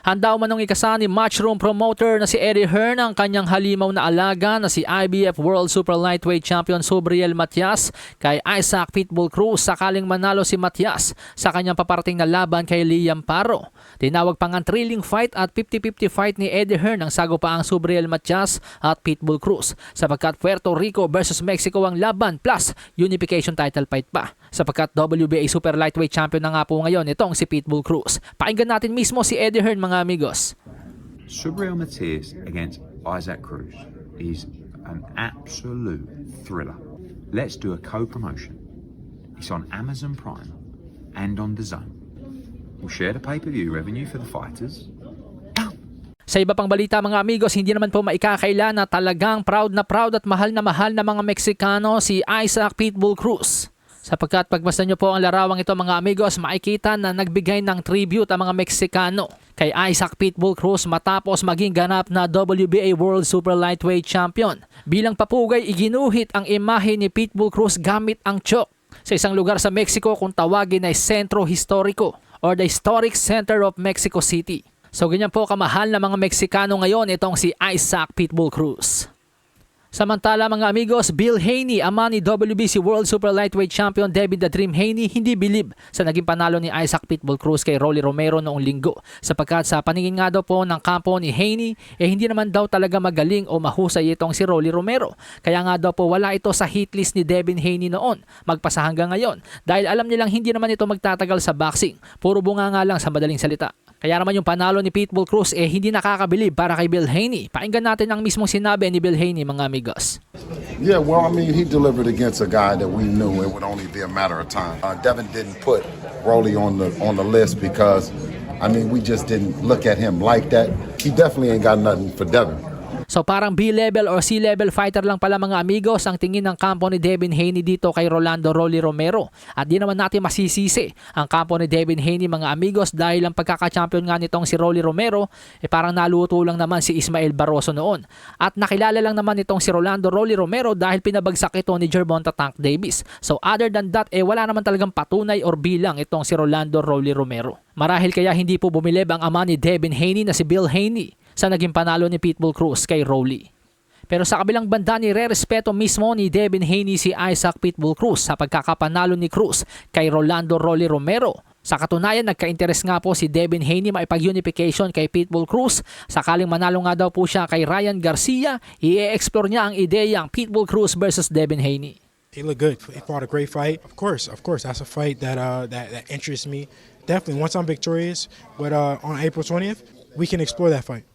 Handa umanong ikasa ni matchroom promoter na si Eddie Hearn ang kanyang halimaw na alaga na si IBF World Super Lightweight Champion Subriel Matias kay Isaac Pitbull Cruz sakaling manalo si Matias sa kanyang paparating na laban kay Liam Paro. Tinawag pang ang thrilling fight at 50-50 fight ni Eddie Hearn ang sagupaang Subriel Matias at Pitbull Cruz sapagkat Puerto Rico versus Mexico ang laban plus unification title fight pa sapagkat WBA Super Lightweight Champion na nga po ngayon itong si Pitbull Cruz. Pakinggan natin mismo si Eddie Hearn mga amigos. Subriel Matias against Isaac Cruz is an absolute thriller. Let's do a co-promotion. It's on Amazon Prime and on The Zone. We'll share the pay-per-view revenue for the fighters. Sa iba pang balita mga amigos, hindi naman po maikakaila na talagang proud na proud at mahal na mahal na mga Meksikano si Isaac Pitbull Cruz. Sapagkat pagbasa nyo po ang larawang ito mga amigos, makikita na nagbigay ng tribute ang mga Meksikano kay Isaac Pitbull Cruz matapos maging ganap na WBA World Super Lightweight Champion. Bilang papugay, iginuhit ang imahe ni Pitbull Cruz gamit ang chok sa isang lugar sa Mexico kung tawagin ay Centro Historico or the Historic Center of Mexico City. So ganyan po kamahal na mga Meksikano ngayon itong si Isaac Pitbull Cruz. Samantala mga amigos, Bill Haney, ama ni WBC World Super Lightweight Champion David the Dream Haney, hindi bilib sa naging panalo ni Isaac Pitbull Cruz kay Rolly Romero noong linggo. Sapagkat sa paningin nga daw po ng kampo ni Haney, eh hindi naman daw talaga magaling o mahusay itong si Rolly Romero. Kaya nga daw po wala ito sa hit list ni Devin Haney noon, magpasa hanggang ngayon. Dahil alam nilang hindi naman ito magtatagal sa boxing. Puro bunga nga lang sa madaling salita. Kaya naman yung panalo ni Pitbull Cruz eh hindi nakakabilib para kay Bill Haney. Pakinggan natin ang mismong sinabi ni Bill Haney mga amigos. Yeah, well, I mean, he delivered against a guy that we knew it would only be a matter of time. Uh, Devin didn't put Rolly on the on the list because, I mean, we just didn't look at him like that. He definitely ain't got nothing for Devin. So parang B-level or C-level fighter lang pala mga amigos ang tingin ng kampo ni Devin Haney dito kay Rolando Rolly Romero. At di naman natin masisisi ang kampo ni Devin Haney mga amigos dahil ang pagkaka-champion nga nitong si Rolly Romero eh parang naluto lang naman si Ismael Barroso noon. At nakilala lang naman itong si Rolando Rolly Romero dahil pinabagsak ito ni Gervonta Tank Davis. So other than that eh wala naman talagang patunay or bilang itong si Rolando Rolly Romero. Marahil kaya hindi po bumilib ang ama ni Devin Haney na si Bill Haney sa naging panalo ni Pitbull Cruz kay Rowley. Pero sa kabilang banda ni re-respeto mismo ni Devin Haney si Isaac Pitbull Cruz sa pagkakapanalo ni Cruz kay Rolando Rolly Romero. Sa katunayan, nagka-interes nga po si Devin Haney maipag-unification kay Pitbull Cruz. Sakaling manalo nga daw po siya kay Ryan Garcia, i-explore niya ang ideyang Pitbull Cruz versus Devin Haney. He looked good. He fought a great fight. Of course, of course, that's a fight that uh, that that interests me. Definitely, once I'm victorious, but uh, on April 20th, we can explore that fight.